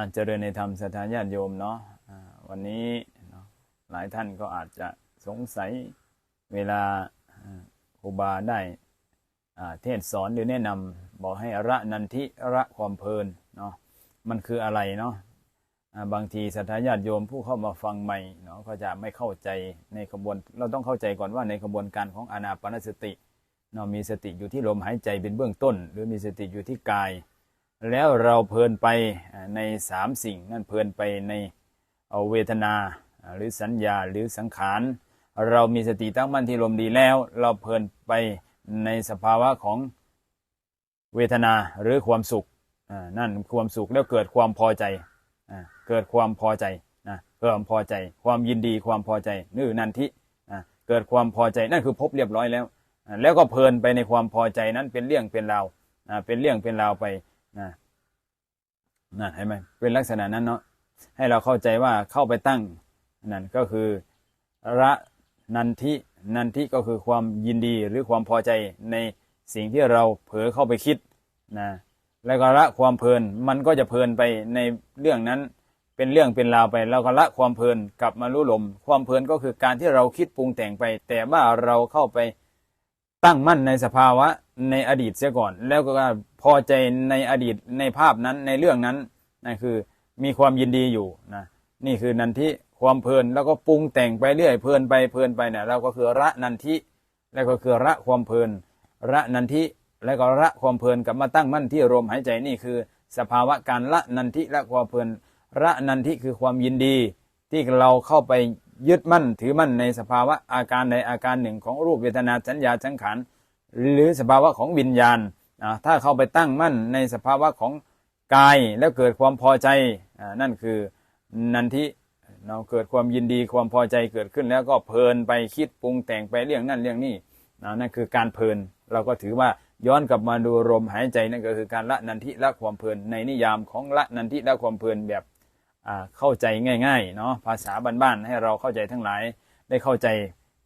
อาเจริญในธรรมสถานญาติโยมเนาะวันนี้หลายท่านก็อาจจะสงสัยเวลาครูบาได้เทศสอนหรือแนะนำบอกให้ระนันทิระความเพลินเนาะมันคืออะไรเนาะบางทีสัทธาญาติโยมผู้เข้ามาฟังใหม่เนาะก็จะไม่เข้าใจในขบวน เราต้องเข้าใจก่อนว่าในขบวนการของอานาปนสติเนาะมีสติอยู่ที่ลมหายใจเป็นเบื้องต้น หรือมีสติอยู่ที่กาย แล้วเราเพลินไปในสามสิ่ง นั่นเพลินไปในเวทนาหรือสัญญาหรือสังขาร เรามีสติตั้งมั่นที่ลมดีแล้ว เราเพลินไปในสภาวะของเวทนาหรือความสุขนั่นความสุขแล้วเกิดความพอใจเกิดความพอใจนะความพอใจ ความยินดีความพอใจนี่นันทิเกิดความพอใจนั่นคือพบเรียบร้อยแล้ว แล้วก็เพลินไปในความพอใจนั้นเป็นเรื่องเป็นราวเป็นเรื่องเป็นราวไป นะนั่นเห็นไหมเป็นลักษณะนั้นเนาะให้เราเข้าใจว่าเข้าไปตั้งนั่นก็คือระนันทินันทิก็คือความยินดีหรือความพอใจในสิ่งที่เราเผลอเข้าไปคิดนะแล้วก็ละความเพลินมันก็จะเพลินไปในเรื่องนั้นเป็นเรื่องเป็นราวไปแล้วก็ละความเพลินกลับมารู้ลม ความเพลินก็คือการที่เราคิดปรุงแต่งไป แต่ว่าเราเข้าไปตั้งมั่นในสภาวะในอดีตเสียก่อน แล้วก็ พอใจในอดีตในภาพนั้นในเรื่องนั้นนั่นคือมีความยินดีอยู่นะนี่คือนันทิความเพลินแล้วก็ปรุงแต่งไปเรื่อยเพลินไปเพลินไปเนี่ยเราก็คือระนันทิแล้วก็คือระความเพลิน ระนันทิแล้วก็ระความเพลินกลับมาตั้งมั่นที่ลมหายใจนี่คือ สภาวะการละนันทิและความเพลินระนันทิคือความยินดี ที่เราเข้าไปยึดมั่นถือมั่นในสภาวะอาการในอาการหนึ่งของรูปเวทนาสัญญาสังขารหรือสภาวะของวิญญาณ อ่าถ้าเข้าไปตั้งมั่นในสภาวะของกายแล้วเกิดความพอใจนั่นคือนันทิเราเกิดความยินดีความพอใจเกิดขึ้นแล้วก็เพลินไปคิดปรุงแต่งไปเรื่องนั่นเรื่องนี้อ่านั่นคือการเพลิน เราก็ถือว่าย้อนกลับมาดูลมหายใจนั่นก็คือการละนันทิละความเพลินในนิยามของละนันทิละความเพลินแบบเข้าใจง่ายๆเนาะภาษาบ้านๆให้เราเข้าใจทั้งหลายได้เข้าใจ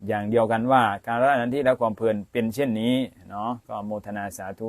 อย่างเดียวกันว่า การละนันที่และความเพลินเป็นเช่นนี้เนาะก็โมทนาสาธุ